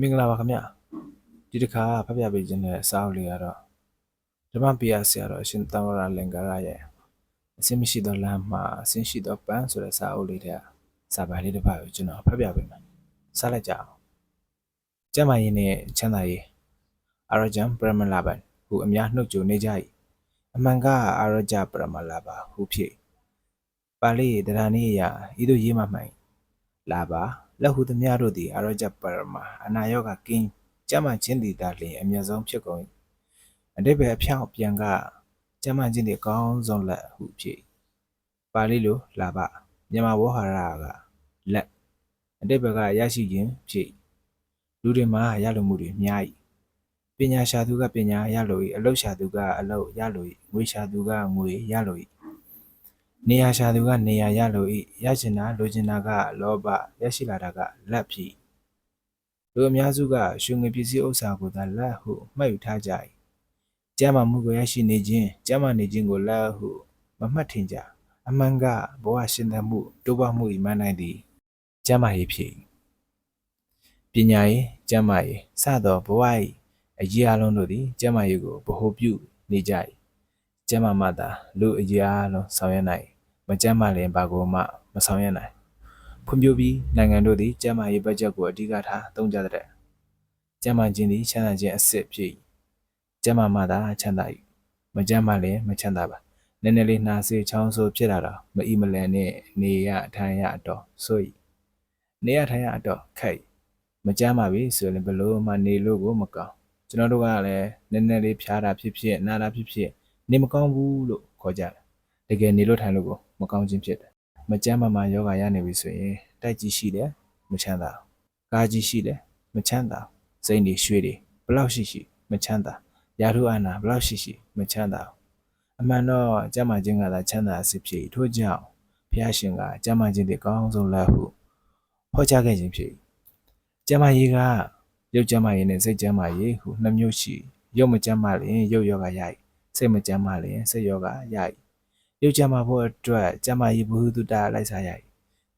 မင်္ဂလာပါခင်ဗျဒီတစ်ခါဖတ်ပြပေးခြင်းတဲ့စာအုပ်လေးကတော့ဓမ္မပိယဆရာတော်အရှင်သံဝရလင်္ကာရရဲ့အစင်းမရှိသောလမ်းမှာအစင်းရှိသောပန်းဆိုတဲ့စာအုပ်လေးတဲ့စာပိုင်းလေးတစ်ပတ်ကိုကျွန်တော်ဖတ်ပြပေးမယ်စလိုက်ကြအောင်ကျမ်းမာရေးနဲ့ချမ်းသာရေးအာရဂျန်ပရမလာဘန်ဟုအများနှုတ်ကြနေကြ၏အမှန်ကအာရဂျပရမလာဘာဟုဖြစ်ပါဠိတရားနည်းအရာဤသို့ရေးမှမှန်လာပါ လက်ဟုသမျှတို့သည်အာရကြပရမအနာယောဂကင်းကျမ်းမှချင်းသည်သာလျှင်အမျက်ဆုံးဖြစ်ကုန်၏အတိပ္ပယ်အဖြောင့်ပြန်ကကျမ်းမှချင်းသည်အကောင်းဆုံးလက်ဟုဖြစ်၏ပါဠိလိုလာပါမြန်မာဝေါဟာရကလက်အတိပ္ပယ်ကရရှိခြင်းဖြစ်၏လူတွေမှာရလိုမှုတွေများ၏ပညာရှာသူကပညာရလို၏အလုရှာသူကအလုရလို၏ငွေရှာသူကငွေရလို၏ နေရာရှာသူကနေရာရလို၏ရချင်တာလိုချင်တာကလောဘရရှိလာတာကလက်ဖြစ်လူအများစုကရွှေငွေပစ္စည်းဥစ္စာကိုသာလက်ဟုမှတ်ယူထားကြ၏ကျမ်းမာမှုကိုရရှိနေခြင်းကျမ်းမာနေခြင်းကိုလက်ဟုမမှတ်ထင်ကြအမှန်ကဘဝရှင်သန်မှုတိုးပွားမှု၏မှန်နိုင်သည်ကျမ်းမာရေးဖြစ်ပညာရေးကျမ်းမာရေးစသောဘဝ၏အရေးအလုံးတို့သည်ကျမ်းမာရေးကိုဗဟုပြုနေကြ၏ကျမ်းမာမှသာလူအရေးအလုံးဆောင်ရွက်နိုင် မကျမ်းမာလျင်ဘာကိုမှမဆောင်ရွက်နိုင်ဖွံ့ဖြိုးပြီးနိုင်ငံတို့သည်ကျန်းမာရေးဘတ်ဂျက်ကိုအဓိကထားသုံးကြတဲ့ကျန်းမာခြင်းသည်ချမ်းသာခြင်းအစစ်ဖြစ်၏ကျန်းမာမှသာချမ်းသာ၏မကျန်းမာလည်းမချမ်းသာပါနည်းနည်းလေးနှာစေးချောင်းဆိုးဖြစ်လာတော့မအီမလန်နဲ့နေရထိုင်ရအတော်ဆို၏နေရထိုင်ရအတော်ခိုက်မကျန်းမာပြီဆိုရင်ဘယ်လို့မှနေလို့ကိုမကောင်းကျွန်တော်တို့ကလည်းနည်းနည်းလေးဖြားတာဖြစ်ဖြစ်နာတာဖြစ်ဖြစ်နေမကောင်းဘူးလို့ခေါ်ကြတယ် တကယ်နေလို့ထိုင်လို့ကိုမကောင်းခြင်းဖြစ်တယ်မကြမ်းမမာယောဂရနေပြီဆိုရင်တိုက်ကြီးရှိတယ်မချမ်းသာကားကြီးရှိတယ်မချမ်းသာစိတ်တွေရွှေတွေဘလောက်ရှိရှိမချမ်းသာရာထူးအာဏာဘလောက်ရှိရှိမချမ်းသာအမှန်တော့ကြမ်းမာခြင်းကသာချမ်းသာအစစ်ဖြစ်ထို့ကြောင့်ဘုရားရှင်ကကြမ်းမာခြင်းတွေအကောင်းဆုံးလားဟုဟောကြားခဲ့ခြင်းဖြစ်ကြမ်းမာရေးကရုပ်ကြမ်းမာရေးနဲ့စိတ်ကြမ်းမာရေးဟုနှစ်မျိုးရှိရုပ်မကြမ်းမာရင်ရုပ်ယောဂရည်စိတ်မကြမ်းမာရင်စိတ်ယောဂရည် ရုပ်ကြမ်းမာဖို့အတွက်ကြမ်းမာရေးဘုဟုတုတလိုက်စားရည်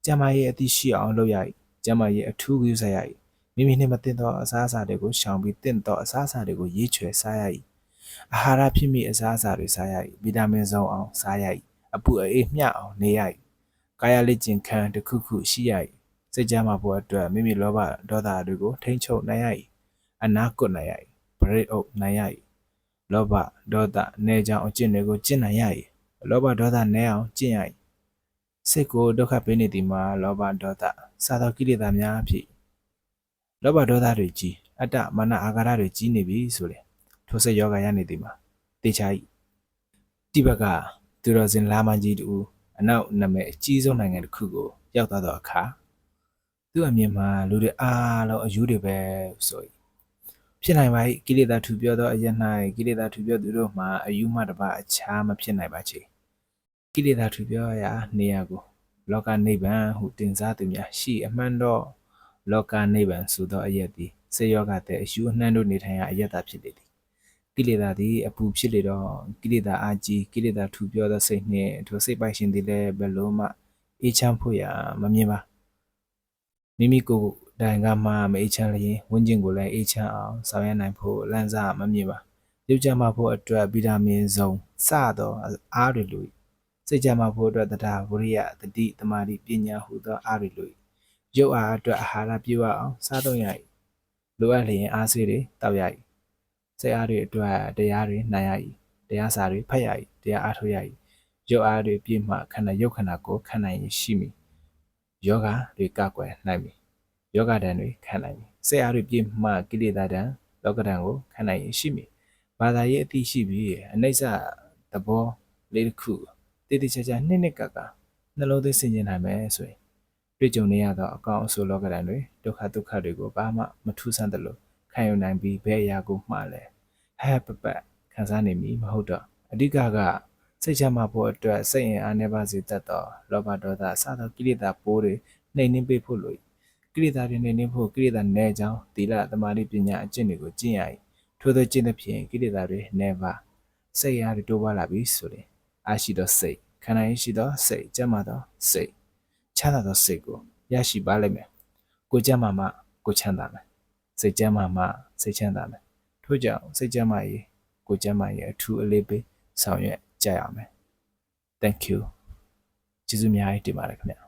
ကျမ်းမာရေးအသိရှိအောင်လုပ်ရည်ကျမ်းမာရေးအထူးပြုစားရည်မိမိနှင့်မသိသောအစားအစာတွေကိုရှောင်ပြီးတင့်သောအစားအစာတွေကိုရေးချွဲစားရည်အာဟာရဖြစ်မိအစားအစာတွေစားရည်ဗီတာမင်စုံအောင်စားရည်အပူအေးမျှအောင်နေရည်ကာယလေ့ကျင့်ခန်းတစ်ခုခုရှိရည်စိတ်ကြမ်းမာဖို့အတွက်မိမိလောဘဒေါသတွေကိုထိန်းချုပ်နိုင်ရည်အနာကွတ်နိုင်ရည်ပရိတ်အုပ်နိုင်ရည်လောဘဒေါသနေကြောင်အကျင့်တွေကိုကျင့်နိုင်ရည် လောဘဒေါသနဲအောင်ကျင့်ရည်စိတ်ကိုဒုက္ခပေးနေသည်မှာလောဘဒေါသစသောကိလေသာများဖြစ်လောဘဒေါသတွေကြီးအတ္တမာနအာဃာတတွေကြီးနေပြီဆိုလေထိုစိတ်ယောဂရနေသည်မှာတေချာဤတိဘကသူတော်စင်လာမကြီးတူအနောက်နာမည်အကြီးဆုံးနိုင်ငံတစ်ခုကိုရောက်သွားတော့အခါသူ့အမြင်မှာလူတွေအားလုံးအယူတွေပဲဆိုရင်ဖြစ်နိုင်ပါ၏ကိလေသာထူပြောသောအရ၌ကိလေသာထူပြောသူတို့မှာအယူမှတပါအခြားမဖြစ်နိုင်ပါချေ ကိလေသာထူပြောရာနေရာကို လောကနိဗ္ဗာန်ဟုတင်စားသူများရှိအမှန်တော့လောကနိဗ္ဗာန်ဆိုသောအရက်သည်စေယောဂတဲ့အယူအနှံတို့နေထိုင်ရာအရက်သာဖြစ်လေသည်ကိလေသာသည်အပူဖြစ်လေတော့ကိလေသာအာကြီးကိလေသာထူပြောသောစိတ်နှင့်ထိုစိတ်ပိုက်ရှင်သည်လည်းဘယ်လိုမှအေးချမ်းဖို့ရမမြင်ပါမိမိကိုယ်တိုင်ကမှမအေးချမ်းလျင်ဝန်းကျင်ကိုလည်းအေးချမ်းအောင်ဆောင်ရွက်နိုင်ဖို့လမ်းစာမမြင်ပါရုပ်ကြမှာဖို့အတွက်ဗီတာမင်စုံစသောအားတွေလို စိတ်ကြမှာဖို့အတွက်တရားဝရိယတတိတမာတိပညာဟူသောအားတွေလိုရုပ်အားအတွက်အာဟာရပြည့်ဝအောင်စားသုံးရ၏လိုအပ်လျင်အားစေးတွေတောက်ရ၏စိတ်အားတွေအတွက်တရားတွေနိုင်ရ၏တရားစာတွေဖတ်ရ၏တရားအားထုတ်ရ၏ရုပ်အားတွေပြည့်မှခန္ဓာရုပ်ခန္ဓာကိုခံနိုင်ရရှိမည်ယောဂတွေကကွယ်နိုင်မည်ယောဂဒဏ်တွေခံနိုင်မည်စိတ်အားတွေပြည့်မှကိလေသာဒဏ်လောကဒဏ်ကိုခံနိုင်ရရှိမည်ဘာသာရေးအသိရှိပြီးအနိစ္စသဘောလေးတစ်ခု တည်တည်ချာချာနှစ်နှစ်ကကနှလုံးသွင်းဆင်ခြင်နိုင်မယ်ဆိုရင်တွေ့ကြုံနေရသောအကောင်အဆိုးလောကဒဏ်တွေဒုက္ခဒုက္ခတွေကိုဘာမှမထူးဆန်းသလိုခံယူနိုင်ပြီးဘယ်အရာကိုမှလည်းဟဲ့ပပတ်ခံစားနိုင်မည်မဟုတ်တော့အဓိကကစိတ်ချမ်းသာဖို့အတွက်စိတ်အင်အားနေပါစေတတ်သောလောဘဒေါသအစသောကိလေသာပိုးတွေနှိမ်နှင်းပေးဖို့လိုကိလေသာတွေနှိမ်နှင်းဖို့ကိလေသာနဲကြောင်းသီလသမာဓိပညာအကျင့်တွေကိုကျင့်ရ၏ထို့သောကျင့်သဖြင့်ကိလေသာတွေနဲပါစိတ်အားတွေတိုးပွားလာပြီဆိုရင် အားရှိသောစိတ်ခန္ဓာရှိသောစိတ်ကျမ်းမာသောစိတ်ချမ်းသာသောစိတ်ကိုရရှိပါလိမ့်မယ်ကိုကျမ်းမာမှကိုချမ်းသာမယ်စိတ်ကျမ်းမာမှစိတ်ချမ်းသာမယ်ထို့ကြောင့်စိတ်ကျမ်းမာရေးကိုယ်ကျမ်းမာရေးအထူးအလေးပေးဆောင်ရွက်ကြရမယ် thank you ကျေးဇူးအများကြီးတင်ပါတယ်ခင်ဗျ